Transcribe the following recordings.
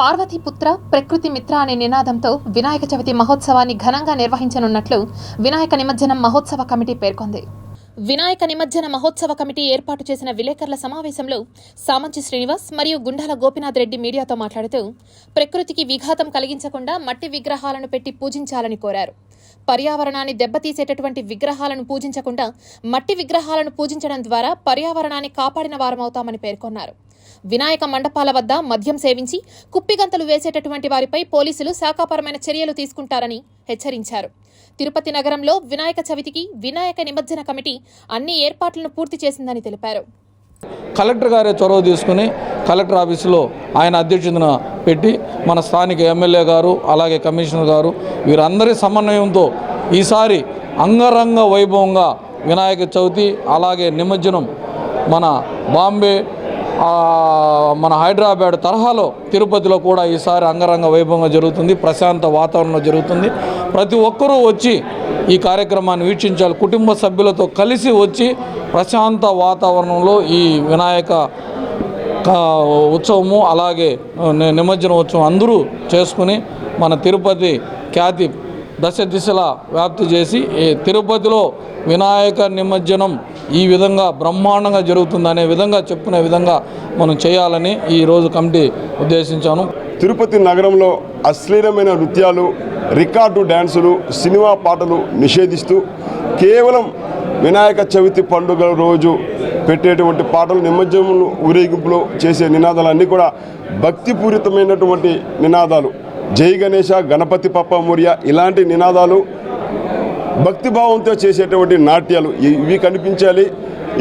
పార్వతీపుత్ర ప్రకృతి మిత్ర అనే నినాదంతో వినాయక చవితి మహోత్సవాన్ని ఘనంగా నిర్వహించనున్నట్లు వినాయక నిమజ్జనం మహోత్సవ కమిటీ పేర్కొంది. వినాయక నిమజ్జన మహోత్సవ కమిటీ ఏర్పాటు చేసిన విలేకరుల సమావేశంలో సామంచి శ్రీనివాస్ మరియు గుండాల గోపినాథ్ రెడ్డి మీడియాతో మాట్లాడుతూ ప్రకృతికి విఘాతం కలిగించకుండా మట్టి విగ్రహాలను పెట్టి పూజించాలని కోరారు. పర్యావరణాన్ని దెబ్బతీసేటటువంటి విగ్రహాలను పూజించకుండా మట్టి విగ్రహాలను పూజించడం ద్వారా పర్యావరణాన్ని కాపాడిన వారమవుతామని పేర్కొన్నారు. వినాయక మండపాల వద్ద మద్యం సేవించి కుప్పిగంతలు వేసేటటువంటి వారిపై పోలీసులు శాఖాపరమైన చర్యలు తీసుకుంటారని హెచ్చరించారు. తిరుపతి నగరంలో వినాయక చవితికి వినాయక నిమజ్జన కమిటీ అన్ని ఏర్పాట్లను పూర్తి చేసిందని తెలిపారు. కలెక్టర్ గారే చొరవ తీసుకుని కలెక్టర్ ఆఫీసులో ఆయన అధ్యక్షతన పెట్టి మన స్థానిక ఎమ్మెల్యే గారు అలాగే కమిషనర్ గారు వీరందరి సమన్వయంతో ఈసారి అంగరంగ వైభవంగా వినాయక చవితి అలాగే నిమజ్జనం మన బాంబే మన హైదరాబాద్ తరహాలో తిరుపతిలో కూడా ఈసారి అంగరంగ వైభవంగా జరుగుతుంది ప్రశాంత వాతావరణంలో జరుగుతుంది. ప్రతి ఒక్కరూ వచ్చి ఈ కార్యక్రమాన్ని వీక్షించాలి. కుటుంబ సభ్యులతో కలిసి వచ్చి ప్రశాంత వాతావరణంలో ఈ వినాయక ఉత్సవము అలాగే నిమజ్జన ఉత్సవం అందరూ చేసుకుని మన తిరుపతి ఖ్యాతి దశ దిశలా వ్యాప్తి చేసి ఈ తిరుపతిలో వినాయక నిమజ్జనం ఈ విధంగా బ్రహ్మాండంగా జరుగుతుందనే విధంగా చెప్పుకునే విధంగా మనం చేయాలని ఈరోజు కమిటీ ఉద్దేశించాను. తిరుపతి నగరంలో అశ్లీలమైన నృత్యాలు రికార్డు డ్యాన్సులు సినిమా పాటలు నిషేధిస్తూ కేవలం వినాయక చవితి పండుగ రోజు పెట్టేటువంటి పాటలు నిమజ్జనములు ఊరేగింపులు చేసే నినాదాలన్నీ కూడా భక్తిపూరితమైనటువంటి నినాదాలు. జై గణేష గణపతి పప్ప మోర్య ఇలాంటి నినాదాలు భక్తిభావంతో చేసేటువంటి నాట్యాలు ఇవి కనిపించాలి.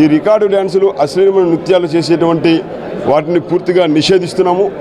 ఈ రికార్డు డ్యాన్సులు అశ్లీలమైన నృత్యాలు చేసేటువంటి వాటిని పూర్తిగా నిషేధిస్తున్నాము.